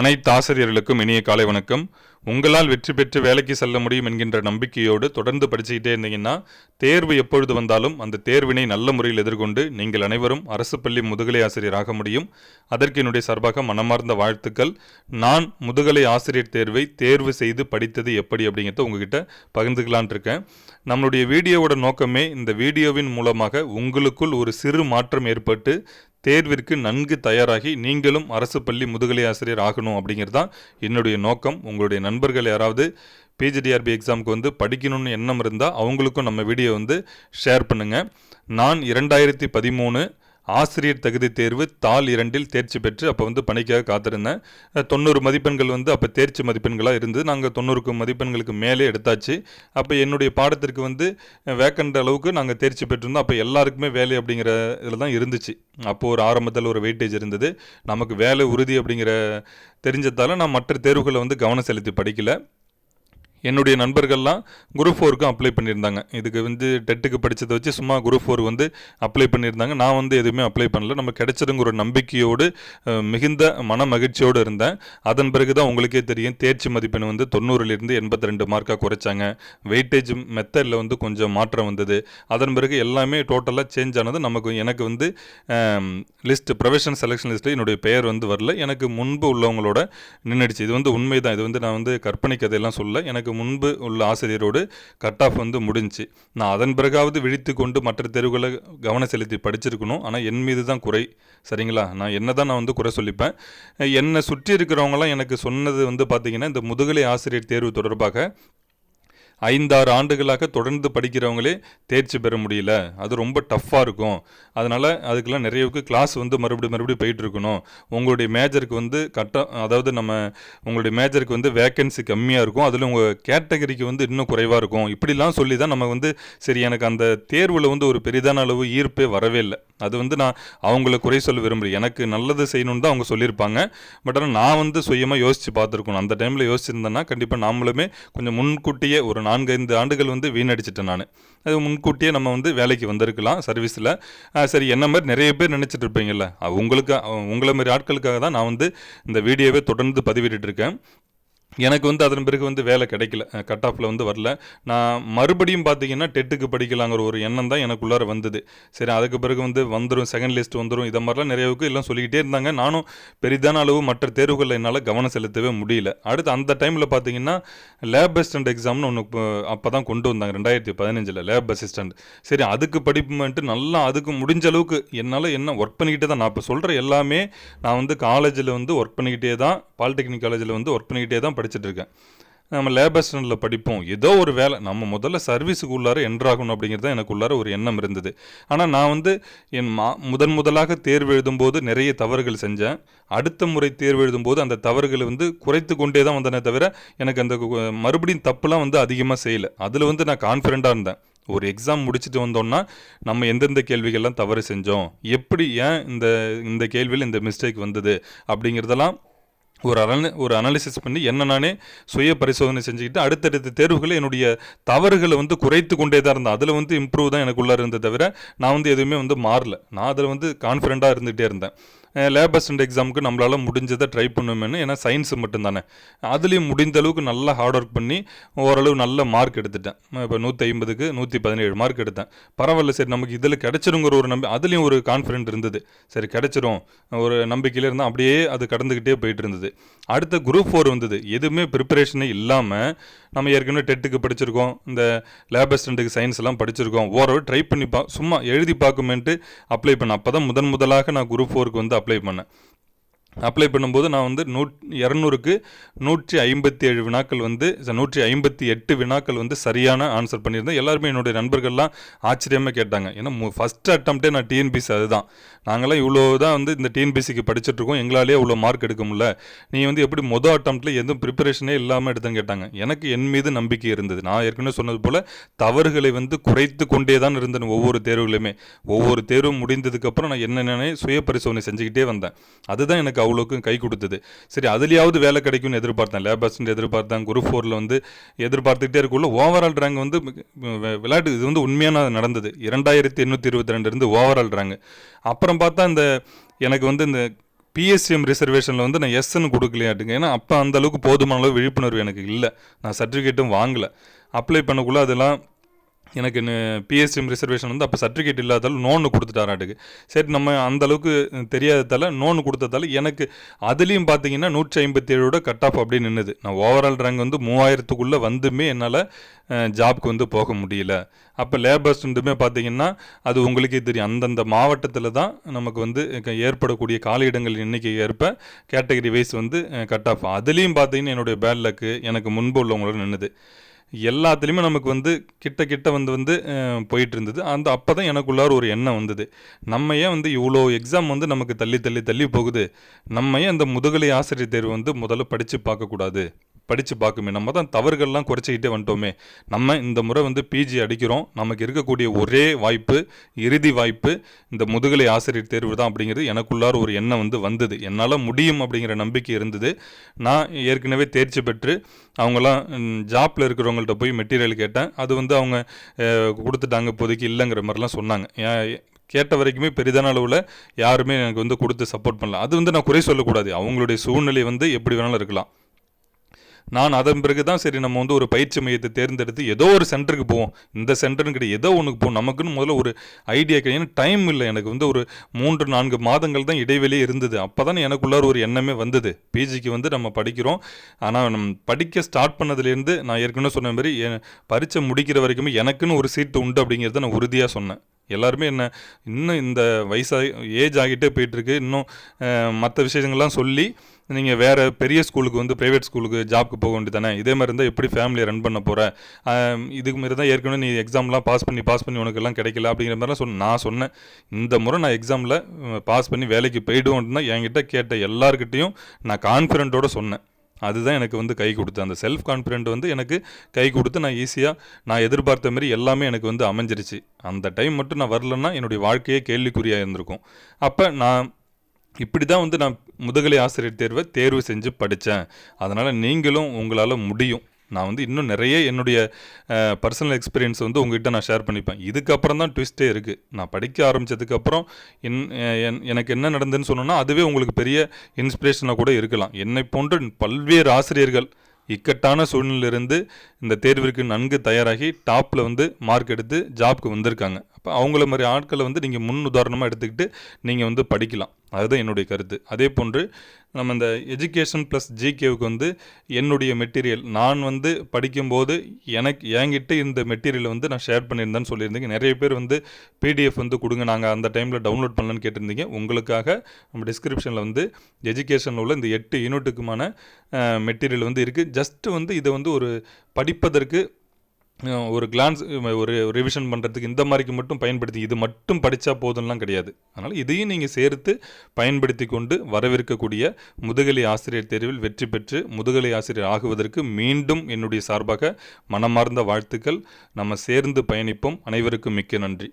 அனைத்து ஆசிரியர்களுக்கும் இனிய காலை வணக்கம். உங்களால் வெற்றி பெற்று வேலைக்கு செல்ல முடியும் என்கின்ற நம்பிக்கையோடு தொடர்ந்து படிச்சுக்கிட்டே இருந்தீங்கன்னா தேர்வு எப்பொழுது வந்தாலும் அந்த தேர்வினை நல்ல முறையில் எதிர்கொண்டு நீங்கள் அனைவரும் அரசு பள்ளி முதுகலை ஆசிரியர் ஆக முடியும். அதற்கு என்னுடைய சார்பாக மனமார்ந்த வாழ்த்துக்கள். நான் முதுகலை ஆசிரியர் தேர்வை தேர்வு செய்து படித்தது எப்படி அப்படிங்கிறத உங்ககிட்ட பகிர்ந்துக்கலான் இருக்கேன். நம்மளுடைய வீடியோவோட நோக்கமே இந்த வீடியோவின் மூலமாக உங்களுக்குள் ஒரு சிறு மாற்றம் ஏற்பட்டு தேர்விற்கு நன்கு தயாராகி நீங்களும் அரசு பள்ளி முதுகலை ஆசிரியர் ஆகணும் அப்படிங்கிறது தான் என்னுடைய நோக்கம். உங்களுடைய நண்பர்கள் யாராவது பிஜிடிஆர்பி எக்ஸாமுக்கு வந்து படிக்கணும்னு எண்ணம் இருந்தால் அவங்களுக்கும் நம்ம வீடியோ வந்து ஷேர் பண்ணுங்கள் நான் இரண்டாயிரத்தி பதிமூணு ஆசிரியர் தகுதி தேர்வு தாள் இரண்டில் தேர்ச்சி பெற்று அப்போ வந்து பணிக்காக காத்திருந்தேன். தொண்ணூறு மதிப்பெண்கள் வந்து அப்போ தேர்ச்சி மதிப்பெண்களாக இருந்தது. நாங்கள் தொண்ணூறுக்கு மதிப்பெண்களுக்கு மேலே எடுத்தாச்சு. அப்போ என்னுடைய பாடத்திற்கு வந்து வேக்கண்ட் அளவுக்கு நாங்கள் தேர்ச்சி பெற்றிருந்தோம். அப்போ எல்லாருக்குமே வேலை அப்படிங்கிற இதில் தான் இருந்துச்சு. அப்போது ஒரு ஆரம்பத்தில் ஒரு வெயிட்டேஜ் இருந்தது. நமக்கு வேலை உறுதி அப்படிங்கிற தெரிஞ்சதால நான் மற்ற தேர்வுகளை வந்து கவனம் செலுத்தி படிக்கலை. என்னுடைய நண்பர்கள்லாம் குரூப் ஃபோருக்கும் அப்ளை பண்ணியிருந்தாங்க. இதுக்கு வந்து டெட்டுக்கு படித்ததை வச்சு சும்மா குரூப் ஃபோர் வந்து அப்ளை பண்ணியிருந்தாங்க. நான் வந்து எதுவுமே அப்ளை பண்ணல. நம்ம கிடைச்சதுங்கிற நம்பிக்கையோடு மிகுந்த மன மகிழ்ச்சியோடு இருந்தேன். அதன் பிறகு தான் உங்களுக்கே தெரியும் தேர்ச்சி மதிப்பெண் வந்து தொண்ணூறுலேருந்து எண்பத்தி ரெண்டு மார்க்காக குறைச்சாங்க. வெயிட்டேஜ் மெத்தடில் வந்து கொஞ்சம் மாற்றம் வந்தது. அதன் பிறகு எல்லாமே டோட்டலாக சேஞ்ச் ஆனது நமக்கு எனக்கு வந்து லிஸ்ட் ப்ரொஃபஷனல் செலெக்ஷன் லிஸ்ட்டில் என்னுடைய பெயர் வந்து வரல. எனக்கு முன்பு உள்ளவங்களோட நின்றுடுச்சு இது வந்து உண்மை தான் இது வந்து நான் வந்து கற்பனை கதையெல்லாம் சொல்ல எனக்கு முன்பு உள்ள ஆசிரியரோடு கட் ஆஃப் வந்து முடிஞ்சுச்சு நான் அதன் பிறகாவது விழித்து கொண்டு மற்ற தெருவுகளை கவனம் செலுத்தி படிச்சிருக்கணும். ஆனால் என் மீது தான் குறை. சரிங்களா? நான் என்ன தான் நான் வந்து குறை சொல்லிப்பேன். என்னை சுற்றி இருக்கிறவங்களாம் எனக்கு சொன்னது வந்து பார்த்திங்கன்னா இந்த முதுகலை ஆசிரியர் தேர்வு தொடர்பாக ஐந்தாறு ஆண்டுகளாக தொடர்ந்து படிக்கிறவங்களே தேர்ச்சி பெற முடியல. அது ரொம்ப டஃப்பாக இருக்கும். அதனால் அதுக்கெல்லாம் நிறையவுக்கு கிளாஸ் வந்து மறுபடியும் மறுபடியும் போயிட்டு இருக்கணும் உங்களுடைய மேஜருக்கு வந்து கட்ட அதாவது நம்ம உங்களுடைய மேஜருக்கு வந்து வேக்கன்சி கம்மியாக இருக்கும். அதில் உங்கள் கேட்டகரிக்கு வந்து இன்னும் குறைவாக இருக்கும். இப்படிலாம் சொல்லி தான் நம்ம வந்து சரி எனக்கு அந்த தேர்வில் வந்து ஒரு பெரிதான அளவு ஈர்ப்பே வரவே இல்லை. அது வந்து நான் அவங்கள குறை சொல்ல விரும்புகிறேன் எனக்கு நல்லது செய்யணும்னு தான் அவங்க சொல்லியிருப்பாங்க. பட் ஆனால் நான் வந்து சுயமாக யோசித்து பார்த்துருக்கணும். அந்த டைமில் யோசிச்சிருந்தேன்னா கண்டிப்பாக நாமளுமே கொஞ்சம் முன்கூட்டியே ஒரு நான்கு ஐந்து ஆண்டுகள் வந்து வீணடிச்சிட்டேன் நான். அது முன்கூட்டியே நம்ம வந்து வேலைக்கு வந்திருக்கலாம் சர்வீஸில் சரி என்ன மாதிரி நிறைய பேர் நினச்சிட்டு இருப்பீங்கல்ல. உங்களுக்கு உங்களை மாதிரி ஆட்களுக்காக தான் நான் வந்து இந்த வீடியோவே தொடர்ந்து பதிவிட்டுட்டு இருக்கேன். எனக்கு வந்து அதன் பிறகு வந்து வேலை கிடைக்கல. கட் ஆஃபில் வந்து வரல. நான் மறுபடியும் பார்த்தீங்கன்னா டெட்டுக்கு படிக்கலாங்கிற ஒரு எண்ணம் தான் எனக்குள்ளார வந்தது. சரி அதுக்கு பிறகு வந்து வந்துடும் செகண்ட் லிஸ்ட் வந்துடும் இதை மாதிரிலாம் நிறையவுக்கு எல்லாம் சொல்லிக்கிட்டே இருந்தாங்க. நானும் பெரிதான அளவு மற்ற தேர்வுகளில் என்னால் கவனம் செலுத்தவே முடியல. அடுத்து அந்த டைமில் பார்த்தீங்கன்னா லேப் அசிஸ்டண்ட் எக்ஸாம்னு ஒன்று அப்போ தான் கொண்டு வந்தாங்க ரெண்டாயிரத்தி பதினஞ்சில் லேப் அசிஸ்டண்ட் சரி அதுக்கு படிப்புமென்ட்டு நல்லா அதுக்கு முடிஞ்ச அளவுக்கு என்னால் என்ன ஒர்க் பண்ணிக்கிட்டே தான் நான் இப்போ சொல்கிற எல்லாமே நான் வந்து காலேஜில் வந்து ஒர்க் பண்ணிக்கிட்டே தான் பாலிடெக்னிக் காலேஜில் வந்து ஒர்க் பண்ணிக்கிட்டே தான் படிச்சுட்டு இருக்கேன் நம்ம லேபஸ்டனில் படிப்போம். ஏதோ ஒரு வேலை. நம்ம முதல்ல சர்வீஸுக்கு உள்ளார என்ட்ராகணும் அப்படிங்கிறது தான் எனக்கு உள்ளார ஒரு எண்ணம் இருந்தது. ஆனால் நான் வந்து என் மா முதன் முதலாக தேர்வு எழுதும்போது நிறைய தவறுகள் செஞ்சேன். அடுத்த முறை தேர்வு எழுதும்போது அந்த தவறுகளை வந்து குறைத்து கொண்டே தான் வந்தனே தவிர எனக்கு அந்த மறுபடியும் தப்புலாம் வந்து அதிகமாக செய்யலை. அதில் வந்து நான் கான்ஃபிடண்ட்டாக இருந்தேன். ஒரு எக்ஸாம் முடிச்சுட்டு வந்தோம்னா நம்ம எந்தெந்த கேள்விகள்லாம் தவறு செஞ்சோம்? எப்படி ஏன் இந்த இந்த கேள்வியில் இந்த மிஸ்டேக் வந்தது? அப்படிங்கிறதெல்லாம் ஒரு அனலி ஒரு அனாலிசிஸ் பண்ணி என்ன நானே சுய பரிசோதனை செஞ்சுக்கிட்டு அடுத்தடுத்த தேர்வுகளை என்னுடைய தவறுகளை வந்து குறைத்து கொண்டே தான் இருந்தேன். அதில் வந்து இம்ப்ரூவ் தான் எனக்குள்ளே இருந்தது தவிர நான் வந்து எதுவுமே வந்து மாறல. நான் அதில் வந்து கான்ஃபிடண்ட்டாக இருந்துகிட்டே இருந்தேன். லேப் அசிஸ்டன்ட் எக்ஸாமுக்கு நம்மளால் முடிஞ்சதை ட்ரை பண்ணுவேன்னு ஏன்னா சயின்ஸ் மட்டும்தானே. அதுலேயும் முடிந்த அளவுக்கு நல்லா ஹார்ட் ஒர்க் பண்ணி ஓரளவு நல்ல மார்க் எடுத்துட்டேன். இப்போ நூற்றி ஐம்பதுக்கு நூற்றி பதினேழு மார்க் எடுத்தேன். பரவாயில்ல சரி நமக்கு இதில் கிடச்சிருங்கிற ஒரு நம்பி அதுலேயும் ஒரு கான்ஃபிடென்ட் இருந்தது. சரி கிடைச்சிரும். ஒரு நம்பிக்கையில் இருந்தால் அப்படியே அது கடந்துக்கிட்டே போயிட்டு இருந்தது. அடுத்த குரூப் ஃபோர் வந்தது. எதுவுமே ப்ரிப்பரேஷனே இல்லாமல் நம்ம ஏற்கனவே டெட்டுக்கு படிச்சிருக்கோம். இந்த லேப் அசிஸ்டண்ட்டுக்கு சயின்ஸ் எல்லாம் படிச்சிருக்கோம். ஓரளவு ட்ரை பண்ணி பா சும்மா எழுதி பார்க்குமேன்ட்டு அப்ளை பண்ணேன். அப்போ தான் முதன் முதலாக நான் குரூப் ஃபோருக்கு வந்து அப்ளை பண்ணேன். அப்ளை பண்ணும்போது நான் வந்து நூ இரநூறுக்கு நூற்றி ஐம்பத்தி ஏழு வினாக்கள் வந்து ச- நூற்றி ஐம்பத்தி எட்டு வினாக்கள் வந்து சரியான ஆன்சர் பண்ணியிருந்தேன். எல்லாருமே என்னுடைய நண்பர்கள்லாம் ஆச்சரியமாக கேட்டாங்க. ஏன்னா ஃபஸ்ட் அட்டம்ப்டே நான் டிஎன்பிசி அதுதான். நாங்களாம் இவ்வளோ தான் வந்து இந்த டிஎன்பிசிக்கு படிச்சுட்ருக்கோம். எங்களாலேயே இவ்வளோ மார்க் எடுக்க முடியல. நீ வந்து எப்படி மொதல் அட்டம்ப்டில் எதுவும் ப்ரிப்பரேஷனே இல்லாமல் எடுத்தேன்னு கேட்டாங்க. எனக்கு என் மீது நம்பிக்கை இருந்தது. நான் ஏற்கனவே சொன்னது போல் தவறுகளை வந்து குறைத்து கொண்டே தான் இருந்தேன் ஒவ்வொரு தேர்வுலையுமே. ஒவ்வொரு தேர்வும் முடிந்ததுக்கப்புறம் நான் என்னென்ன சுய பரிசோதனை செஞ்சுக்கிட்டே வந்தேன். அதுதான் எனக்கு அவ்வளோக்கும் கை கொடுத்தது. சரி அதுலேயாவது வேலை கிடைக்கும்னு எதிர்பார்த்தேன். லேபர்ஸ்ன்னு எதிர்பார்த்தேன். குரூப் ஃபோரில் வந்து எதிர்பார்த்துக்கிட்டே இருக்குள்ள ஓவரால் ரேங்க் வந்து விளையாட்டு இது வந்து உண்மையான நடந்தது. இரண்டாயிரத்தி எண்ணூற்றி இருபத்தி ரெண்டுலேருந்து ஓவரால் ரேங்க் அப்புறம் பார்த்தா இந்த எனக்கு வந்து இந்த பிஎஸ்சிஎம் ரிசர்வேஷனில் வந்து நான் எஸ்ன்னு கொடுக்கலையாட்டுங்க. ஏன்னா அப்போ அந்த அளவுக்கு போதுமான அளவு விழிப்புணர்வு எனக்கு இல்லை. நான் சர்டிஃபிகேட்டும் வாங்கலை. அப்ளை பண்ணக்குள்ளே அதெல்லாம் எனக்கு பிஎஸ்சிஎம் ரிசர்வேஷன் வந்து அப்போ சர்டிஃபிகேட் இல்லாதால நோன்னு கொடுத்துட்டாராட்டுக்கு சரி நம்ம அந்த அளவுக்கு நோன்னு கொடுத்ததால எனக்கு அதுலேயும் பார்த்தீங்கன்னா நூற்றி ஐம்பத்தி ஏழோட கட் ஆஃப் அப்படி நின்றுது நான் ஓவரால் ரேங்க் வந்து மூவாயிரத்துக்குள்ளே வந்துமே என்னால் ஜாப்க்கு வந்து போக முடியல. அப்போ லேபர்ஸ் வந்துமே பார்த்தீங்கன்னா அது உங்களுக்கே தெரியும். அந்தந்த மாவட்டத்தில் தான் நமக்கு வந்து க- ஏற்படக்கூடிய காலியிடங்கள் எண்ணிக்கை ஏற்ப கேட்டகரி வைஸ் வந்து கட் ஆஃப் அதுலேயும் பார்த்தீங்கன்னா என்னுடைய பேட் லக்கு எனக்கு முன்பு உள்ளவங்களோட நின்றுது எல்லாத்துலேயுமே நமக்கு வந்து கிட்ட கிட்ட வந்து வந்து போயிட்டு இருந்தது அந்த அப்போ தான் எனக்குள்ளார ஒரு எண்ணம் வந்தது. நம்ம ஏன் வந்து இவ்வளோ எக்ஸாம் வந்து நமக்கு தள்ளி தள்ளி தள்ளி போகுது? நம்ம ஏன் அந்த முதுகலை ஆசிரியர் தேர்வு வந்து முதல்ல படித்து பார்க்கக்கூடாது? படித்து பார்க்குமே நம்ம தான் தவறுகள்லாம் குறைச்சிக்கிட்டே வந்துட்டோமே. நம்ம இந்த முறை வந்து பிஜி அடிக்கிறோம். நமக்கு இருக்கக்கூடிய ஒரே வாய்ப்பு இறுதி வாய்ப்பு இந்த முதுகலை ஆசிரியர் தேர்வு தான் அப்படிங்கிறது எனக்குள்ளார ஒரு எண்ணம் வந்து வந்தது. என்னால் முடியும் அப்படிங்கிற நம்பிக்கை இருந்தது. நான் ஏற்கனவே தேர்ச்சி பெற்று அவங்களாம் ஜாப்பில் இருக்கிறவங்கள்ட்ட போய் மெட்டீரியல் கேட்டேன். அது வந்து அவங்க கொடுத்துட்டாங்க இப்போதைக்கு இல்லைங்கிற மாதிரிலாம் சொன்னாங்க. ஏன் கேட்ட வரைக்குமே பெரிதான அளவில் யாருமே எனக்கு வந்து கொடுத்து சப்போர்ட் பண்ணல. அது வந்து நான் குறை சொல்லக்கூடாது. அவங்களுடைய சூழ்நிலை வந்து எப்படி வேணாலும் இருக்கலாம். நான் அதன் பிறகு தான் சரி நம்ம வந்து ஒரு பயிற்சி மையத்தை தேர்ந்தெடுத்து ஏதோ ஒரு சென்டருக்கு போவோம். இந்த சென்டர்னு கிடையாது ஏதோ ஒன்றுக்கு போவோம். நமக்குன்னு முதல்ல ஒரு ஐடியா கிடையாது டைம் இல்லை. எனக்கு வந்து ஒரு மூன்று நான்கு மாதங்கள் தான் இடைவெளியே இருந்தது. அப்போ தான் எனக்குள்ளார ஒரு எண்ணமே வந்தது. பிஜிக்கு வந்து நம்ம படிக்கிறோம். ஆனால் நம் படிக்க ஸ்டார்ட் பண்ணதுலேருந்து நான் ஏற்கனவே சொன்ன மாதிரி எ- பரீட்சை முடிக்கிற வரைக்குமே எனக்குன்னு ஒரு சீட்டு உண்டு அப்படிங்கிறத நான் உறுதியாக சொன்னேன். எல்லாருமே என்ன இன்னும் இந்த வயசாகி ஏஜ் ஆகிட்டே போயிட்டுருக்கு இன்னும் மற்ற விஷயங்கள்லாம் சொல்லி நீங்கள் வேறு பெரிய ஸ்கூலுக்கு வந்து ப்ரைவேட் ஸ்கூலுக்கு ஜாப்க்கு போக வேண்டியதானே இதே மாதிரி இருந்தால் எப்படி ஃபேமிலியை ரன் பண்ண போகிற இதுக்கு மாரி தான் ஏற்கனவே நீ எக்ஸாம்லாம் பாஸ் பண்ணி பாஸ் பண்ணி உனக்கு எல்லாம் கிடைக்கல அப்படிங்கிற மாதிரிலாம் சொன்ன நான் சொன்னேன். இந்த முறை நான் எக்ஸாமில் பாஸ் பண்ணி வேலைக்கு போயிடுவோன்னு தான் என்கிட்ட கேட்ட எல்லாருக்கிட்டேயும் நான் கான்ஃபிடென்ட்டோடு சொன்னேன். அதுதான் எனக்கு வந்து கை கொடுத்து அந்த செல்ஃப் கான்ஃபிடென்ட் வந்து எனக்கு கை கொடுத்து நான் ஈஸியாக நான் எதிர்பார்த்த மாதிரி எல்லாமே எனக்கு வந்து அமைஞ்சிருச்சு. அந்த டைம் மட்டும் நான் வரலன்னா என்னுடைய வாழ்க்கையே கேள்விக்குறியாக இருந்திருக்கும். அப்போ நான் இப்படி தான் வந்து நான் முதுகலை ஆசிரியர் தேர்வை தேர்வு செஞ்சு படித்தேன் அதனால் நீங்களும் உங்களால் முடியும். நான் வந்து இன்னும் நிறைய என்னுடைய பர்சனல் எக்ஸ்பீரியன்ஸ் வந்து உங்ககிட்ட நான் ஷேர் பண்ணிப்பேன். இதுக்கப்புறம் தான் ட்விஸ்ட்டே இருக்குது நான் படிக்க ஆரம்பித்ததுக்கப்புறம் என் என்- எனக்கு என்ன நடந்ததுன்னு சொன்னோன்னா அதுவே உங்களுக்கு பெரிய இன்ஸ்பிரேஷனாக கூட இருக்கலாம். என்னை போன்ற பல்வேறு ஆசிரியர்கள் இக்கட்டான சூழ்நிலையிலிருந்து இந்த தேர்விற்கு நன்கு தயாராகி டாப்பில் வந்து மார்க் எடுத்து ஜாப்க்கு வந்திருக்காங்க. அப்போ அவங்கள மாதிரி ஆட்களை வந்து நீங்கள் முன் உதாரணமாக எடுத்துக்கிட்டு நீங்கள் வந்து படிக்கலாம். அதுதான் என்னுடைய கருத்து. அதே போன்று நம்ம இந்த எஜுகேஷன் ப்ளஸ் ஜிகேவுக்கு வந்து என்னுடைய மெட்டீரியல் நான் வந்து படிக்கும்போது எனக்கு என்கிட்ட இந்த மெட்டீரியலை வந்து நான் ஷேர் பண்ணியிருந்தேன்னு சொல்லியிருந்தீங்க. நிறைய பேர் வந்து பிடிஎஃப் வந்து கொடுங்க நாங்கள் அந்த டைமில் டவுன்லோட் பண்ணலான்னு கேட்டிருந்தீங்க. உங்களுக்காக நம்ம டிஸ்கிரிப்ஷனில் வந்து எஜுகேஷனில் உள்ள இந்த எட்டு யூனிட்டுக்குமான மெட்டீரியல் வந்து இருக்குது ஜஸ்ட்டு வந்து இதை வந்து ஒரு படிப்பதற்கு ஒரு கிளான்ஸ் ஒரு ரிவிஷன் பண்ணுறதுக்கு இந்த மாதிரிக்கு மட்டும் பயன்படுத்தி இது மட்டும் படித்தா போதும்லாம் கிடையாது. அதனால் இதையும் நீங்கள் சேர்த்து பயன்படுத்தி கொண்டு வரவிருக்கக்கூடிய முதுகலை ஆசிரியர் தேர்வில் வெற்றி பெற்று முதுகலை ஆசிரியர் ஆகுவதற்கு மீண்டும் என்னுடைய சார்பாக மனமார்ந்த வாழ்த்துக்கள். நம்ம சேர்ந்து பயணிப்போம். அனைவருக்கும் மிக்க நன்றி.